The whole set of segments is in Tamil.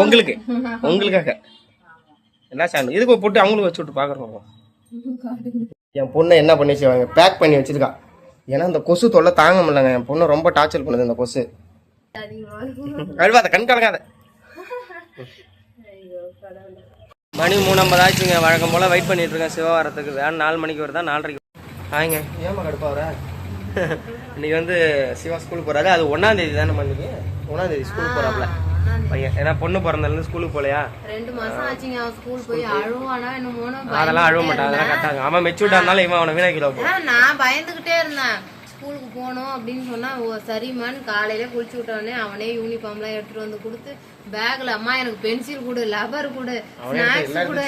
உங்களுக்கு. உங்களுக்காக. என்ன சார் இதுக்கு போட்டு அவங்களுக்கு வச்சு விட்டு பார்க்குறோம் என் பொண்ணை என்ன பண்ணி செய்வாங்க பேக் பண்ணி வச்சிருக்கா. ஏன்னா அந்த கொசு தொல்லை தாங்க முடியலங்க. என் பொண்ணு ரொம்ப டார்ச்சர் பண்ணுது அந்த கொசு. அழுவாத கண் கலங்காத. மணி மூணம்பது ஆச்சுங்க வழக்கம் போல் வெயிட் பண்ணிட்டு இருக்கேன். சிவவாரத்துக்கு வேணும் நாலு மணிக்கு வருதா? நாலரைக்கு ஆயிங்க. ஏமா கடுப்பா வர? இன்னைக்கு வந்து சிவா ஸ்கூலுக்கு போறாரு. அது ஒன்னாம் தேதி தானே இன்னைக்கு ஒன்னாம் தேதி ஸ்கூலுக்கு போறாப்ல. பையன். ஏன்னா பொண்ணு பிறந்ததுலேருந்து ஸ்கூலுக்கு போகலையா? ரெண்டு மாசம் ஆச்சுங்க. அவன் ஸ்கூல் போய் அழுவானா என்னமோனு அதெல்லாம் அழுவ மாட்டான். அதெல்லாம் கட்டாங்க அவன் மெச்சூர்டா இருந்தாலும் இவன் அவனை வீணாக்கில ஆனா நான் பயந்துகிட்டே இருந்தேன். ஸ்கூலுக்கு போகணும் அப்படின்னு சொன்னா ஓ சரிம்மான்னு காலையில குளிச்சு விட்டவனே அவனே யூனிஃபார்ம்லாம் எடுத்துட்டு வந்து கொடுத்து பேக்ல அம்மா எனக்கு பென்சில் கொடு லப்பர் கொடு ஸ்நாக்ஸ் கொடு.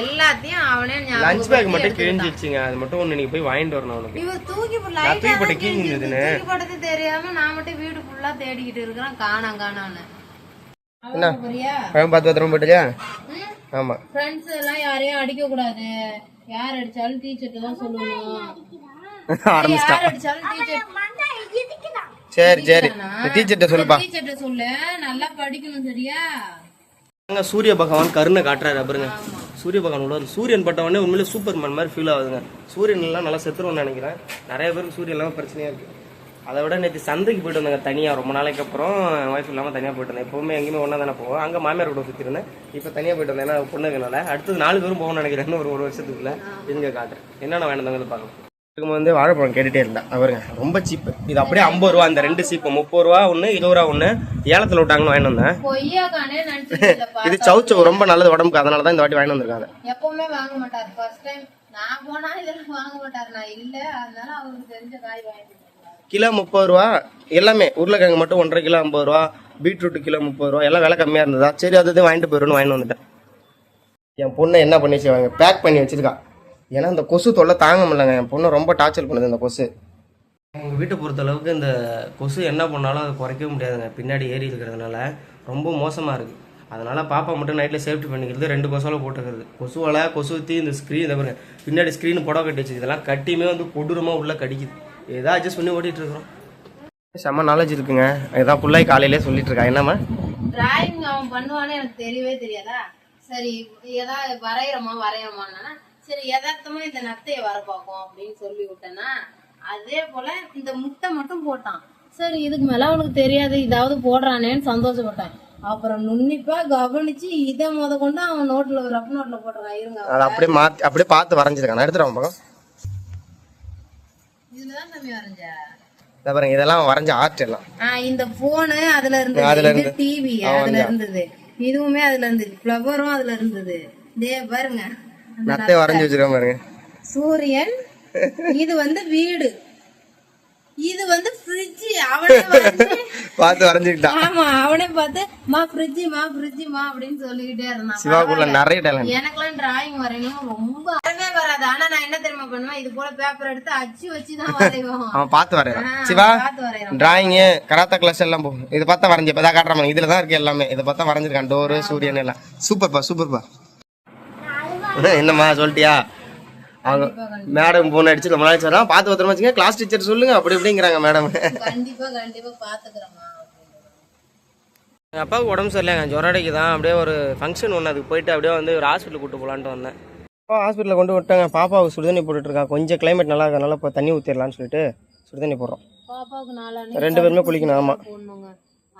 எல்லாத்தையும் அவனே லஞ்ச் பேக் மட்டும் கிழிஞ்சிருச்சுங்க. அது மட்டும் ஒன்று நீங்க போய் வாங்கிட்டு வரணும் அவனுக்கு. இவர் தூக்கி லைட்டா. தூக்கி போட்டது தெரியாம நான் மட்டும் வீடு ஃபுல்லா தேடிக்கிட்டு இருக்கிறேன். காணாம் காணான்னு என்ன? புரியா பழம் பார்த்து பத்திரம் போட்டுலியா ஆமா. ஃப்ரெண்ட்ஸ் எல்லாம் யாரையும் அடிக்க கூடாது யார் அடிச்சாலும் டீச்சர்ட்ட தான் சொல்லணும். யார் அடிச்சாலும் டீச்சர் சரி சரி. டீச்சர்கிட்ட சொல்லுப்பா. டீச்சர்ட்ட சொல்லு. நல்லா படிக்கணும் சரியா? அங்க சூரிய பகவான் கருணை காட்டுறாரு பாருங்க. சூரிய பகவான் உள்ள சூரியன் பட்ட உடனே உண்மையிலே சூப்பர் மேன் மாதிரி ஃபீல் ஆகுதுங்க. சூரியன் எல்லாம் நல்லா செத்துருவோம்னு நினைக்கிறேன். நிறைய பேருக்கு சூரியன் இல்லாமல் பிரச்சனையா இருக்கு. அதை விட நேற்று சந்தைக்கு போயிட்டு வந்தாங்க தனியா. ரொம்ப நாளைக்கு அப்புறம் ஒய்ஃப் இல்லாமல் தனியாக போயிட்டு வந்தேன். எப்பவுமே எங்கேயுமே ஒன்றா தானே போவோம். அங்கே மாமியார் கூட சுற்றி இருந்தேன். இப்போ தனியாக போயிட்டு வந்தேன். ஏன்னா அடுத்தது நாலு பேரும் போகணும்னு நினைக்கிறேன். ஒரு ஒரு வருஷத்துக்குள்ள இங்க காட்டுறேன். என்னென்ன வேணுங்கிறது பார்க்கலாம். இதுக்கு வந்து வாழைப்பழம் கேட்டுட்டே இருந்தேன் அவருங்க ரொம்ப சீப்பு. இது அப்படியே ஐம்பது ரூபா அந்த ரெண்டு சீப்பு. முப்பது ரூபா ஒன்று இருபது ரூபா ஒன்று ஏலத்தில் விட்டாங்கன்னு வாங்கிட்டு வந்தேன். இது சவுச்சவு ரொம்ப நல்லது உடம்புக்கு. அதனால தான் இந்த வாட்டி வாங்கிட்டு வந்திருக்காங்க. எப்பவுமே வாங்க மாட்டார். ஃபர்ஸ்ட் டைம் நான் போனா இதெல்லாம் வாங்க மாட்டார். நான் இல்ல. அதனால அவருக்கு தெரிஞ்ச காய் வாங்கிட்டு. கிலோ முப்பது ரூபா எல்லாமே உருளைக்கிழங்கு மட்டும் ஒன்றரை கிலோ ஐம்பது ரூபா பீட்ரூட் கிலோ முப்பது ரூபா எல்லாம் விலை கம்மியாக இருந்ததா? சரி அது வாங்கிட்டு போயிடும்னு வாங்கிட்டு வந்துட்டேன். என் பொண்ணை என்ன பண்ணி செய்வாங்க பேக் பண்ணி வச்சிருக்கா. ஏன்னா இந்த கொசு தொல்லை தாங்க முடியலங்க. என் பொண்ணை ரொம்ப டார்ச்சர் பண்ணுது இந்த கொசு. எங்கள் வீட்டை பொறுத்த அளவுக்கு இந்த கொசு என்ன பண்ணாலும் அதை குறைக்கவே முடியாதுங்க. பின்னாடி ஏறி இருக்கிறதுனால ரொம்ப மோசமாக இருக்குது அதனால் பாப்பா மட்டும் நைட்டில் சேஃப்டி பண்ணிக்கிறது ரெண்டு கொசுவால போட்டுக்கிறது. கொசுவால் கொசுத்தி இந்த ஸ்க்ரீன் இதை பாருங்க பின்னாடி ஸ்க்ரீன் புடவை கட்டி வச்சு இதெல்லாம் கட்டியுமே வந்து கொடூரமாக உள்ளே கடிக்குது. ஏதோ அட்ஜஸ்ட் பண்ணி ஓட்டிட்டு இருக்கிறோம் செம்ம நாலேஜ் இருக்குங்க. இதான் புள்ளாய் காலையிலே சொல்லிட்டு இருக்கா என்னம்மா? டிராயிங் அவன் பண்ணுவான்னு எனக்கு தெரியவே தெரியாதா? சரி ஏதாவது வரைகிறோமா வரைகிறோமான்னா சரி யதார்த்தமா இந்த நத்தையை வர பார்ப்போம் அப்படின்னு சொல்லி விட்டேன்னா அதே போல இந்த முட்டை மட்டும் போட்டான். சரி இதுக்கு மேல அவனுக்கு தெரியாது. இதாவது போடுறானேன்னு சந்தோஷப்பட்டேன். அப்புறம் நுண்ணிப்பா கவனிச்சு இதை முத கொண்டு அவன் நோட்ல ரப் நோட்ல போட்டுறான் இருங்க அப்படியே மாற்றி அப்படியே பார்த்து வரைஞ்சிருக்கான். நான் எடுத்துட்டு பக்கம். இதை பாருங்க இதெல்லாம் வரைஞ்ச ஆர்ட் எல்லாம். இந்த போனு அதுல இருந்தது. இது டிவி அதுல இருந்தது. இதுவுமே அதுல இருந்தது. ஃபிளவரும் அதுல இருந்தது. தே பாருங்க. நத்தையை வரைஞ்சி வச்சிருக்கேன் பாருங்க. சூரியன் இது வந்து வீடு. இது வந்து ஃப்ரிட்ஜ் அவனே வரைஞ்சு பார்த்து வரைஞ்சிக்கிட்டான் ஆமா அவனே பார்த்து மா ஃப்ரிட்ஜ் மா ஃப்ரிட்ஜ் மா அப்படின்னு சொல்லிக்கிட்டே இருந்தான். சிவாக்குள்ள நிறைய டேலண்ட் எனக்கெல்லாம் டிராயிங் வரையணும் ரொம்ப வரவே வராது. ஆனா நான் என்ன தெரியுமா பண்ணுவேன்? இது போல பேப்பர் எடுத்து அச்சு வச்சுதான் வரைவோம் அவன் பார்த்து வரைகிறான் சிவா டிராயிங்கு கராத்தா கிளாஸ் எல்லாம் போகும் இதை பார்த்தா வரைஞ்சி இப்போ தான் காட்டுறான். இதுல தான் இருக்கு எல்லாமே. இதை பார்த்தா வரைஞ்சிருக்கான். டோரு சூரியன் எல்லாம். சூப்பர்ப்பா சூப்பர்ப்பா. என்னம்மா சொல்லிட்டியா? அவங்க மேடம் போன் அடிச்சு ரொம்ப நாள் சொல்றான் பார்த்து பத்திரமா வச்சுங்க கிளாஸ் டீச்சர் சொல்லுங்க. அப்படி இப்படிங்கிறாங்க மேடம் கண்டிப்பா கண்டிப்பா பாத்துக்கிறேம்மா. எங்கள் அப்பாவுக்கு உடம்பு சரியில்லைங்க. ஜுரம் அடிக்குதான். அப்படியே ஒரு ஃபங்க்ஷன் ஒன்று அதுக்கு போயிட்டு அப்படியே வந்து ஒரு ஹாஸ்பிட்டல் கூட்டு போகலான்ட்டு வந்தேன். அப்பா ஹாஸ்பிட்டலில் கொண்டு விட்டாங்க. பாப்பாவுக்கு சுடுதண்ணி போட்டுட்டு இருக்கா. கொஞ்சம் கிளைமேட் நல்லா இருக்கனால இப்போ தண்ணி ஊற்றிடலான்னு சொல்லிட்டு சுடுதண்ணி போடுறோம். பாப்பாவுக்கு ரெண்டு பேருமே குளிக்கணும். ஆமாம்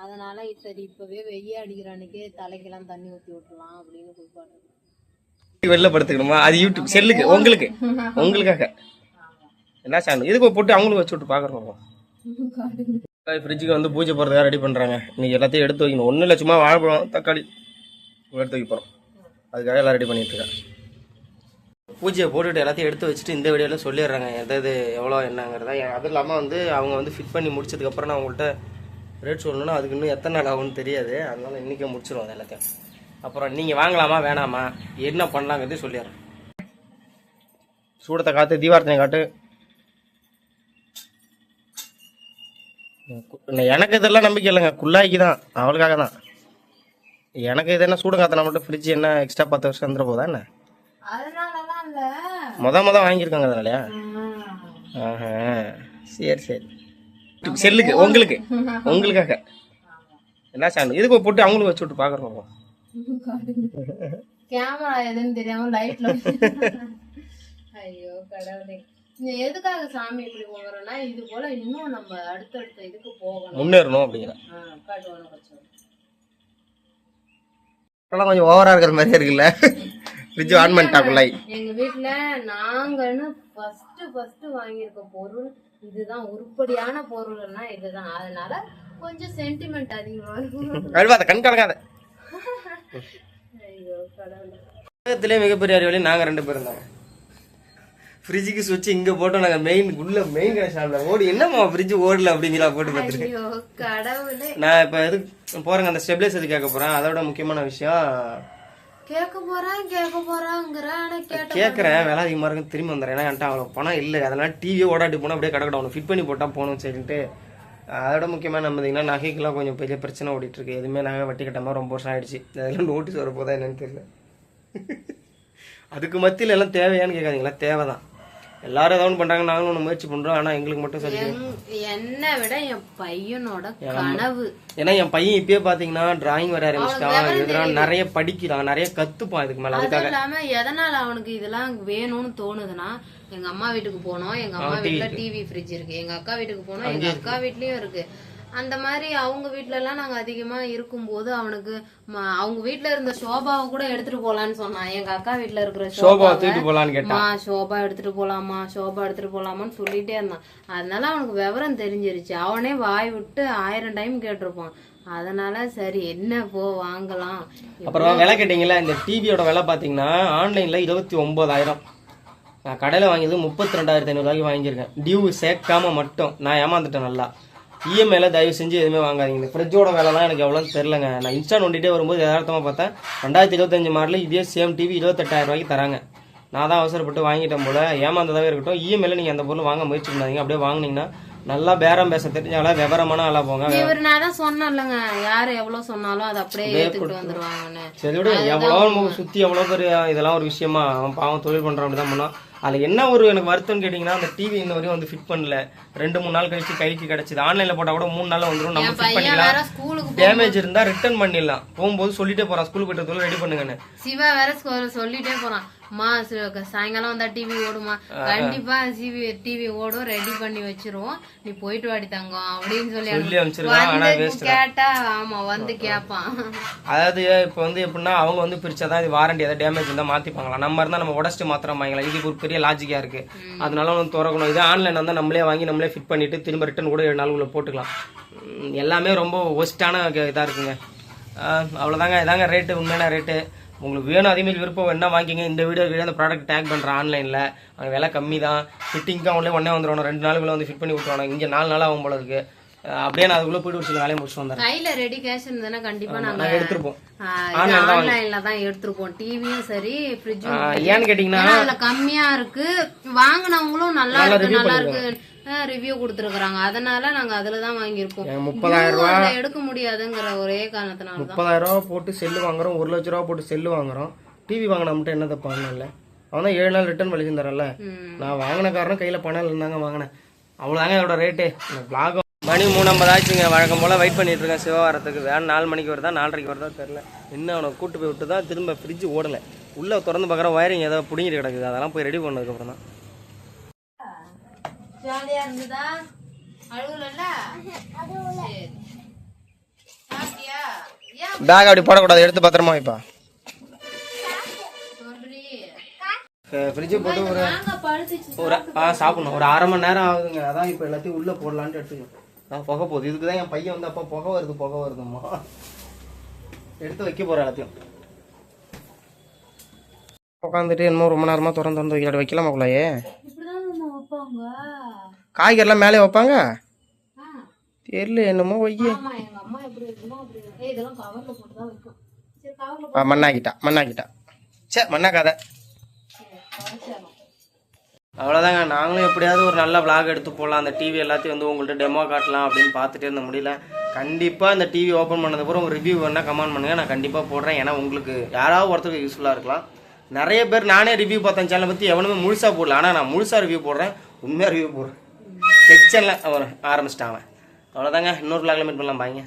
அதனால சரி இப்பவே வெய்ய அடிக்கிற அன்னைக்கே தலைக்கெல்லாம் தண்ணி ஊத்தி விட்டுலாம் அப்படின்னு குளிப்பாட்டு வெளில படுத்துக்கணுமா? அது யூடியூப் செல்லுக்கு உங்களுக்கு. உங்களுக்காக. என்ன சேனல் இதுக்கு போட்டு அவங்களுக்கு வச்சு விட்டு பார்க்குறோம் ஃப்ரிட்ஜுக்கு வந்து பூஜை போகிறதுக்காக ரெடி பண்ணுறாங்க இன்னைக்கு எல்லாத்தையும் எடுத்து வைக்கணும். ஒன்றும் இல்லை சும்மா வாழைப்பழம் தக்காளி எடுத்து வைக்க போகிறோம் அதுக்காக எல்லாம் ரெடி பண்ணிட்டு இருக்கேன் பூஜையை போட்டுட்டு எல்லாத்தையும் எடுத்து வச்சுட்டு இந்த வீடியோவில் சொல்லிடுறாங்க. எது எது எவ்வளோ என்னங்கிறத. அதுவும் இல்லாமல் வந்து அவங்க வந்து ஃபிட் பண்ணி முடிச்சதுக்கப்புறம் நான் உங்கள்கிட்ட ரேட் சொல்லணும்னா அதுக்கு இன்னும் எத்தனை நாள் ஆகும்னு தெரியாது. அதனால இன்றைக்கே முடிச்சிருவோம் அது எல்லாத்தையும். அப்புறம் நீங்கள் வாங்கலாமா வேணாமா? என்ன பண்ணலாங்கிறது சொல்லிடுறேன். சூடத்தை காற்று தீபார்த்தனை காட்டு. எனக்கு இதெல்லாம் நம்பிக்கை இல்லைங்க. குள்ளாய்க்கு தான். அவளுக்காக தான். எனக்கு இது என்ன சூடு காத்தனா மட்டும் ஃப்ரிட்ஜ் என்ன எக்ஸ்ட்ரா பத்து வருஷம் வந்துட போதா என்ன? முத முத வாங்கியிருக்காங்க அதனாலயா? ஆஹா. சரி சரி. செல்லுக்கு உங்களுக்கு. உங்களுக்காக. என்ன சேனல் இதுக்கு போட்டு அவங்களுக்கு வச்சு விட்டு பார்க்குறோம் கேமரா எதுன்னு தெரியாம லைட்ல ஐயோ கடவுளே. எதுக்காக சாமி இப்படி கும்பிட்றோம்னா இது போல இன்னும் நம்ம அடுத்தடுத்த இதுக்கு போகணும். முன்னேறணும் அப்படிங்கிற. காட்டுவானு கொஞ்சம் இப்பெல்லாம் கொஞ்சம் ஓவரா இருக்கிற மாதிரியே இருக்குல்ல? ஃப்ரிட்ஜ் ஆன் பண்ணிட்டாக்குள்ள எங்க வீட்ல நாங்கன்னு ஃபர்ஸ்ட் ஃபர்ஸ்ட் வாங்கியிருக்க பொருள் இதுதான். உருப்படியான பொருள்னா இதுதான். அதனால கொஞ்சம் சென்டிமெண்ட் அதிகமா இருக்கும். கழுவாத கண் கலங்காத. உலகத்திலே மிகப்பெரிய அறிவாளி நாங்க ரெண்டு பேரும் தாங்க ஃப்ரிட்ஜுக்கு சுவிட்ச் இங்க போட்டோம் நாங்க மெயின் உள்ள மெயின் கனெக்ஷன்ல ஓடி என்னம்மா ஃப்ரிட்ஜ் ஓடல அப்படிங்கிற போட்டு பார்த்துருக்கேன் நான் இப்போ எதுக்கு போறேங்க அந்த ஸ்டெபிலைசர் கேட்க போறேன். அதோட முக்கியமான விஷயம் கேட்க போறான் கேட்குறேன் விலை அதிகமாக இருக்கும் திரும்பி வந்துடுறேன் ஏன்னா என்கிட்ட அவ்வளோ பணம் இல்லை. அதனால டிவியே ஓடாட்டி போனால் அப்படியே கிடக்கட்டும் அவனை ஃபிட் பண்ணி போட்டால் போகணும் சரின்ட்டு. அதோட முக்கியமாக நம்ம பார்த்தீங்கன்னா நகைக்கெல்லாம் கொஞ்சம் பெரிய பிரச்சனை ஓடிட்டுருக்கு. எதுவுமே நகை வட்டி கட்டாமல் ரொம்ப வருஷம் ஆயிடுச்சு. அதெல்லாம் நோட்டீஸ் வரப்போதா என்னன்னு தெரியல. அதுக்கு மத்தியில் எல்லாம் தேவையான்னு கேட்காதீங்களா? தேவை தான் எல்லாரும் ஏதாவது ஒன்று பண்ணுறாங்க நாங்களும் ஒன்று முயற்சி பண்ணுறோம் ஆனால் எங்களுக்கு மட்டும் சரி என்- என்னை விட என் பையனோட கனவு. ஏன்னா என் பையன் இப்பயே பார்த்தீங்கன்னா டிராயிங் வர ஆரம்பிச்சிட்டான் எழுதுறான் நிறைய படிக்கிறான். நிறைய கற்றுப்பான் இதுக்கு மேலே. அதுக்காக இல்லாம எதனால அவனுக்கு இதெல்லாம் வேணும்னு தோணுதுன்னா எங்க அம்மா வீட்டுக்கு போனோம். எங்க அம்மா வீட்டுல டிவி ஃப்ரிட்ஜ் இருக்கு. எங்க அக்கா வீட்டுக்கு போனோம். எங்க அக்கா வீட்லயும் இருக்கு. அந்த மாதிரி அவங்க வீட்ல எல்லாம் நாங்க அதிகமா இருக்கும்போது அவனுக்கு அவங்க வீட்ல இருந்த சோபாவை கூட எடுத்துட்டு போலான்னு சொன்னான். எங்க அக்கா வீட்ல இருக்கிற சோபாவை தூக்கிட்டு போகலான்னு கேட்டான். சோபா எடுத்துட்டு போலாமா சோபா எடுத்துட்டு போலாமான்னு சொல்லிட்டே இருந்தான். அதனால அவனுக்கு விவரம் தெரிஞ்சிருச்சு. அவனே வாய் விட்டு ஆயிரம் டைம் கேட்டிருப்பான். அதனால சரி என்ன போ வாங்கலாம். அப்புறம் விலை கேட்டிங்களா இந்த டிவியோட விலை பார்த்தீங்கன்னா ஆன்லைனில் இருபத்தி ஒம்பதாயிரம். நான் கடையில் வாங்கியது முப்பத்தி ரெண்டாயிரத்தி ஐநூறுரூவாய்க்கு வாங்கியிருக்கேன். டியூ சேர்க்காம மட்டும். நான் ஏமாந்துட்டேன் நல்லா. இஎம்ஐல தயவு செஞ்சு எதுவுமே வாங்காதீங்க. இந்த ஃப்ரிட்ஜோட விலைலாம் எனக்கு எவ்வளோன்னு தெரிலங்க நான் இன்ஸ்டா நோண்டிட்டே வரும்போது யதார்த்தமாக பார்த்தேன். ரெண்டாயிரத்தி இருபத்தஞ்சு மாடல் இதே சேம் டிவி இருபத்தெட்டாயிரம் ரூபாய்க்கு தராங்க. நான் தான் அவசரப்பட்டு வாங்கிட்டேன் போல. ஏமாந்ததாவே இருக்கட்டும். இஎம்ஐல நீங்கள் அந்த பொருள் வாங்க முயற்சி பண்ணாதீங்க. அப்படியே வாங்குனீங்கன்னா நல்லா பேரம் பேச தெரிஞ்சால விவரமான ஆளா போங்க. இவர் நான் தான் சொன்னேன்லங்க. யாரு எவ்வளவு சொன்னாலும் அதை அப்படியே ஏத்துக்கிட்டு வந்துருவாங்கன்னு. சரி விடு. எவ்வளோ நமக்கு சுற்றி எவ்வளோ பெரிய இதெல்லாம் ஒரு விஷயமா அவன் பாவம் தொழில் பண்ணுறான் அப்படி தான் பண்ணான் அதில் என்ன ஒரு எனக்கு வருத்தம்னு கேட்டிங்கன்னா அந்த டிவி இன்ன வரையும் வந்து ஃபிட் பண்ணல. ரெண்டு மூணு நாள் கழிச்சு கைக்கு கிடச்சிது. ஆன்லைனில் போட்டால் கூட மூணு நாளில் வந்துடும் நம்ம ஃபிட் பண்ணிக்கலாம். டேமேஜ் இருந்தால் ரிட்டர்ன் பண்ணிடலாம். போகும்போது சொல்லிட்டே போகிறான் ஸ்கூலுக்கு போய்ட்டு ரெடி பண்ணுங்கன்னு. சிவா வேற சொல்லிட்டே போறான். சி- சாயங்காலம் வந்தா டிவி ஓடுமா? கண்டிப்பா டிவி டிவி ஓடும் ரெடி பண்ணி வச்சிருவோம். நீ போயிட்டு வாடி தங்கம் அப்படின்னு சொல்லி வந்து கேட்டா ஆமா வந்து கேப்பான் அதாவது இப்போ வந்து எப்படின்னா அவங்க வந்து பிரிச்சாதான் இது வாரண்டி ஏதாவது டேமேஜ் இருந்தால் மாற்றிப்பாங்களா நம்ம இருந்தால் நம்ம உடச்சிட்டு மாத்திரம் வாங்கலாம் இதுக்கு ஒரு பெரிய லாஜிக்காக இருக்கு. அதனால வந்து திறக்கணும். இது ஆன்லைன் வந்தால் நம்மளே வாங்கி நம்மளே ஃபிட் பண்ணிட்டு திரும்ப ரிட்டன் கூட ஏழு நாளுக்குள்ள போட்டுக்கலாம். எல்லாமே ரொம்ப ஒஸ்ட்டான இதாக இருக்குங்க. அவ்வளோதாங்க இதாங்க ரேட்டு உண்மையான ரேட்டு உங்களுக்கு வேணும் அதேமாரி விருப்பம் வேணா வாங்கிங்க இந்த வீடியோ வீடியோ அந்த ப்ராடக்ட் டேக் பண்ணுறேன் ஆன்லைனில் அங்கே விலை கம்மி தான் ஃபிட்டிங்க்கு அவங்களே உடனே வந்துடுவாங்க ரெண்டு நாளுக்குள்ள வந்து ஃபிட் பண்ணி விட்டுருவாங்க. இங்கே நாலு நாள் ஆகும் போல இருக்கு. ஆஹ், அப்படியே நான் அதுக்குள்ளே போயிட்டு ஒரு வேலையை முடிச்சுட்டு வந்துடுறேன். கையில ரெடி கேஷ் இருந்ததுன்னா கண்டிப்பா நாங்க எடுத்துருப்போம். ஆன்லைன்ல தான் எடுத்திருப்போம். டிவியும் சரி ஃப்ரிட்ஜும் ஏன்னு கேட்டிங்கன்னா அதுல கம்மியா இருக்கு. வாங்கினவங்களும் நல்லா இருக்கு நல்லா இருக்கு ரிவ்யூ கொடுத்துருக்காங்க அதனால நாங்க அதுல தான் வாங்கியிருப்போம் எங்க முப்பதாயிரம் அதுல எடுக்க முடியாதுங்கிற ஒரே காரணத்தினால தான். முப்பதாயிரம் ரூபா போட்டு செல்லு வாங்குறோம். ஒரு லட்ச ரூபா போட்டு செல்லு வாங்குறோம். டிவி வாங்கினா மட்டும் என்ன தப்பாங்க இல்லை அவன் தான் ஏழு நாள் ரிட்டர்ன் வலிச்சு தரல. நான் வாங்கின காரணம் கையில் பணம் இருந்தாங்க வாங்கினேன். அவ்வளோதாங்க இதோட ரேட்டு பிளாகும் மணி மூணு ஐம்பது ஆச்சுங்க வழக்கம் போல் வெயிட் பண்ணிட்டு இருக்கேன். சிவவாரத்துக்கு வேன் நாலு மணிக்கு வருதா நாலரைக்கு வருதா தெரில இன்னும் அவனை கூட்டு போய் விட்டு தான் திரும்ப ஃப்ரிட்ஜ் ஓடலை. உள்ளே திறந்து பார்க்குற வயரிங் ஏதோ பிடிங்கிட்டு கிடக்குது. அதெல்லாம் போய் ரெடி பண்ணதுக்கப்புறம் தான் ஜாலியா இருந்ததா? அழுகலல்ல. சாப்பிட்டியா? பேக் அப்படி போடக்கூடாது எடுத்து பத்திரமா வைப்பா. ஃப்ரிட்ஜு போட்டு ஒரு ஒரு ஆ சாப்பிடணும். ஒரு அரை மணி நேரம் ஆகுதுங்க அதான் இப்போ எல்லாத்தையும் உள்ளே போடலான்ட்டு எடுத்துக்கணும் நான் புகை போகுது. இதுக்கு தான் என் பையன் வந்து அப்பா புகை வருது புகை வருதும்மா. எடுத்து வைக்க போகிறேன் எல்லாத்தையும். உட்காந்துட்டு என்னமோ ரொம்ப நேரமாக திறந்து திறந்து வைக்கல வைக்கலாமா குள்ளாயே காய்கறிலாம் மேலே வைப்பாங்க? ஆ. தெரியல என்னமோ ஆ, மண்ணாக்கிட்டா மண்ணாக்கிட்டா. சே மண்ணாக்காத. குறைச்சிடலாம் அவ்வளோதாங்க நாங்களும் எப்படியாவது ஒரு நல்ல vlog எடுத்து போடலாம். அந்த டிவி எல்லாத்தையும் வந்து உங்கள்கிட்ட டெமோ காட்டலாம் அப்படின்னு பார்த்துட்டே இருந்த முடியல. கண்டிப்பாக இந்த டிவி ஓப்பன் பண்ணதுக்கப்புறம் ஒரு ரிவ்யூ வேணால் கமெண்ட் பண்ணுங்கள் நான் கண்டிப்பாக போடுறேன். ஏன்னா உங்களுக்கு யாராவது ஒருத்தருக்கு யூஸ்ஃபுல்லாக இருக்கலாம். நிறைய பேர் நானே ரிவ்யூ பார்த்தேன் சேனலை பற்றி எவனுமே முழுசாக போடல. ஆனால் நான் முழுசாக ரிவ்யூ போடுறேன். உண்மையாக ரிவ்யூ போடுறேன். செக்ஷனில் ஆரம்பிச்சிட்டாங்க அவ்வளோதாங்க இன்னொரு vlogல மீட் பண்ணலாம். பாய்ங்க